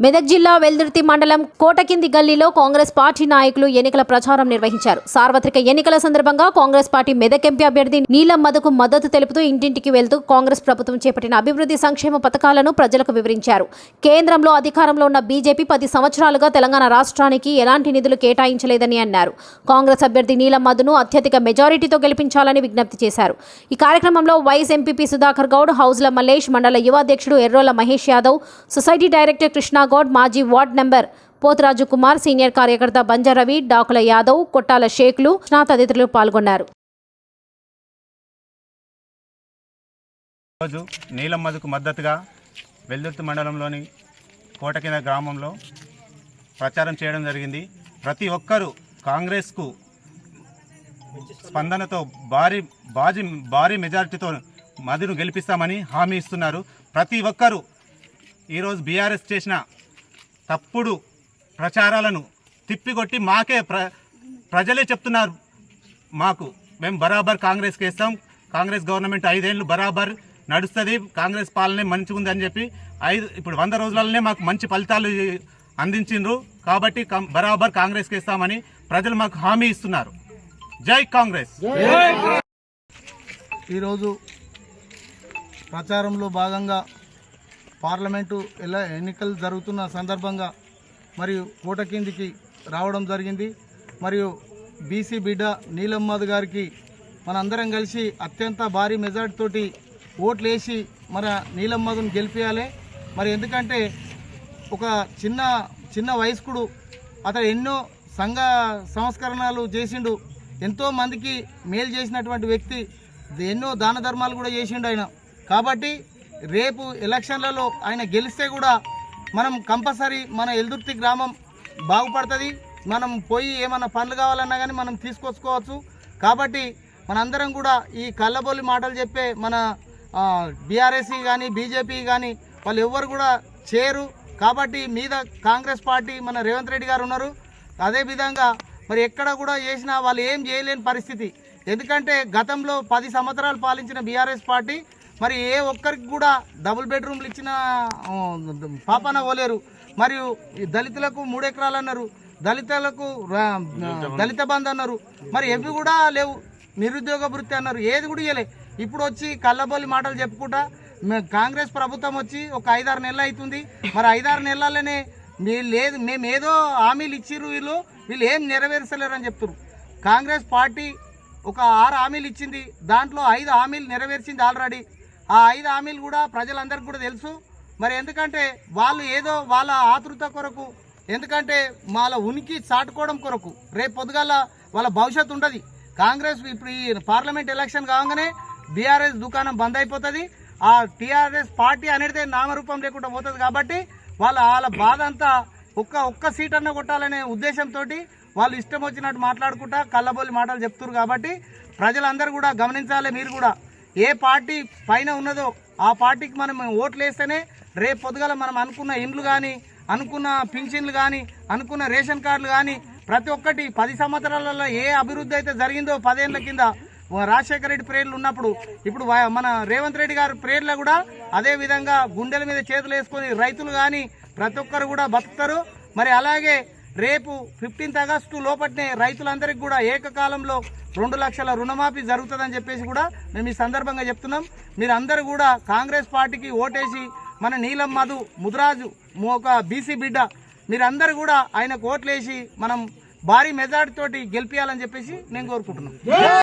మెదక్ జిల్లా వెల్దుర్తి మండలం కోటకింది గల్లీలో కాంగ్రెస్ పార్టీ నాయకులు ఎన్నికల ప్రచారం నిర్వహించారు. సార్వత్రిక ఎన్నికల సందర్భంగా కాంగ్రెస్ పార్టీ మెదక్ ఎంపీ అభ్యర్థి నీలం మద్దతు తెలుపుతూ ఇంటింటికి వెళ్తూ కాంగ్రెస్ ప్రభుత్వం చేపట్టిన అభివృద్ధి సంక్షేమ పథకాలను ప్రజలకు వివరించారు. కేంద్రంలో అధికారంలో ఉన్న బీజేపీ పది సంవత్సరాలుగా తెలంగాణ రాష్ట్రానికి ఎలాంటి నిధులు కేటాయించలేదని అన్నారు. కాంగ్రెస్ అభ్యర్థి నీలం అత్యధిక మెజారిటీతో గెలిపించాలని విజ్ఞప్తి చేశారు. ఈ కార్యక్రమంలో వైస్ ఎంపీపీ సుధాకర్ గౌడ్ హౌజ్ల మల్లేష్ మండల యువ అధ్యక్షుడు ఎర్రోల మహేష్ యాదవ్ సొసైటీ డైరెక్టర్ కృష్ణ గౌడ్ మాజీ ward number Potharaju Kumar senior కార్యకర్త బంజారవి డాకుల యాదవ్ కొట్టాల షేక్లు నా తదితరులు పాల్గొన్నారు. రోజు నీలం మధుకు మద్దతుగా వెల్దుర్తి మండలంలోని కోటకింద గ్రామంలో ప్రచారం చేయడం జరిగింది. ప్రతి ఒక్కరూ కాంగ్రెస్కు స్పందనతో భారీ బాజీ భారీ మెజారిటీతో మదిను గెలిపిస్తామని హామీ ఇస్తున్నారు. ప్రతి ఒక్కరూ ఈరోజు బీఆర్ఎస్ చేసిన తప్పుడు ప్రచారాలను తిప్పికొట్టి మాకే ప్ర ప్రజలే చెప్తున్నారు. మాకు మేము బరాబర్ కాంగ్రెస్కి వేస్తాం కాంగ్రెస్ గవర్నమెంట్ ఐదేళ్ళు బరాబర్ నడుస్తుంది. కాంగ్రెస్ పాలనే మంచిగా ఉందని చెప్పి ఐదు ఇప్పుడు వంద రోజులలోనే మాకు మంచి ఫలితాలు అందించిండ్రు. కాబట్టి కం- బరాబర్ కాంగ్రెస్కి వేస్తామని ప్రజలు మాకు హామీ ఇస్తున్నారు. జై కాంగ్రెస్! ఈరోజు ప్రచారంలో భాగంగా పార్లమెంటు ఎలా ఎన్నికలు జరుగుతున్న సందర్భంగా మరియు కోట కిందికి రావడం జరిగింది. మరియు బీసీ బిడ్డ నీలమ్మద్ గారికి మనందరం కలిసి అత్యంత భారీ మెజార్టీ తోటి ఓట్లు వేసి మన నీలమ్మదును గెలిపించాలి మరి ఎందుకంటే ఒక చిన్న చిన్న వయస్కుడు అతడు ఎన్నో సంఘ సంస్కరణలు చేసిండు. ఎంతో మందికి మేలు చేసినటువంటి వ్యక్తి ఎన్నో దాన ధర్మాలు కూడా చేసిండు ఆయన. కాబట్టి రేపు ఎలక్షన్లలో ఆయన గెలిస్తే కూడా మనం కంపల్సరీ మన ఎల్దుర్తి గ్రామం బాగుపడుతుంది. మనం పోయి ఏమన్నా పనులు కావాలన్నా కానీ మనం తీసుకొచ్చుకోవచ్చు. కాబట్టి మనందరం కూడా ఈ కళ్ళబొల్లి మాటలు చెప్పే మన బీఆర్ఎస్సీ కానీ బీజేపీ కానీ వాళ్ళు ఎవ్వరు కూడా చేయరు కాబట్టి మీద కాంగ్రెస్ పార్టీ మన రేవంత్ రెడ్డి గారు ఉన్నారు. అదేవిధంగా మరి ఎక్కడ కూడా చేసినా వాళ్ళు ఏం చేయలేని పరిస్థితి. ఎందుకంటే గతంలో పది సంవత్సరాలు పాలించిన బీఆర్ఎస్ పార్టీ మరి ఏ ఒక్కరికి కూడా డబుల్ బెడ్రూమ్లు ఇచ్చిన పాపన పోలేరు. మరియు దళితులకు మూడు ఎకరాలు అన్నారు. దళితులకు దళిత బంధు అన్నారు. మరి ఎవి కూడా లేవు. నిరుద్యోగ వృత్తి అన్నారు. ఏది కూడా ఇవ్వలే ఇప్పుడు వచ్చి కళ్ళబొల్లి మాటలు చెప్పుకుంటా కాంగ్రెస్ ప్రభుత్వం వచ్చి ఒక ఐదారు నెలలు అవుతుంది. మరి ఐదారు నెలలనే మీరు లేదు మేము ఏదో హామీలు ఇచ్చిర్రు వీళ్ళు. వీళ్ళు ఏం నెరవేర్చలేరు అని చెప్తున్నారు కాంగ్రెస్ పార్టీ ఒక ఆరు హామీలు ఇచ్చింది. దాంట్లో ఐదు హామీలు నెరవేర్చింది ఆల్రెడీ. ఆ ఐదు హామీలు కూడా ప్రజలందరికీ కూడా తెలుసు. మరి ఎందుకంటే వాళ్ళు ఏదో వాళ్ళ ఆతృత కొరకు ఎందుకంటే వాళ్ళ ఉనికి చాటుకోవడం కొరకు రేపు పొద్దుగాల వాళ్ళ భవిష్యత్తు ఉండదు కాంగ్రెస్ ఇప్పుడు ఈ పార్లమెంట్ ఎలక్షన్ కాగానే బీఆర్ఎస్ దుకాణం బంద్ అయిపోతుంది. ఆ టీఆర్ఎస్ పార్టీ అనేది నామరూపం లేకుండా పోతుంది కాబట్టి వాళ్ళ వాళ్ళ బాధ అంతా ఒక్క ఒక్క సీట్ అన్న కొట్టాలనే ఉద్దేశంతో వాళ్ళు ఇష్టం వచ్చినట్టు మాట్లాడుకుంటా కళ్ళబోలి మాటలు చెప్తున్నారు కాబట్టి ప్రజలందరూ కూడా గమనించాలి మీరు కూడా. ఏ పార్టీ పైన ఉన్నదో ఆ పార్టీకి మనం ఓట్లు వేస్తేనే రేపు పొద్దుగల మనం అనుకున్న ఇండ్లు కానీ అనుకున్న పింఛన్లు కానీ అనుకున్న రేషన్ కార్డులు కానీ ప్రతి ఒక్కటి పది సంవత్సరాలలో ఏ అభివృద్ధి అయితే జరిగిందో పదేళ్ళ కింద రాజశేఖర రెడ్డి ప్రేర్లు ఉన్నప్పుడు ఇప్పుడు మన రేవంత్ రెడ్డి గారి ప్రేర్లో కూడా అదే విధంగా గుండెల మీద చేతులు వేసుకొని రైతులు కానీ ప్రతి ఒక్కరు కూడా బతుకుతారు. మరి అలాగే రేపు ఫిఫ్టీన్త్ ఆగస్టు లోపట్నే రైతులందరికీ కూడా ఏకకాలంలో రెండు లక్షల రుణమాఫీ జరుగుతుందని చెప్పేసి కూడా మేము ఈ సందర్భంగా చెప్తున్నాం. మీరు అందరూ కూడా కాంగ్రెస్ పార్టీకి ఓటేసి మన నీలం మధు ముదిరాజు ఒక బీసీ బిడ్డ మీరందరూ కూడా ఆయనకు ఓట్లేసి మనం భారీ మెజార్టీ తోటి గెలిపించాలని చెప్పేసి నేను కోరుకుంటున్నాను.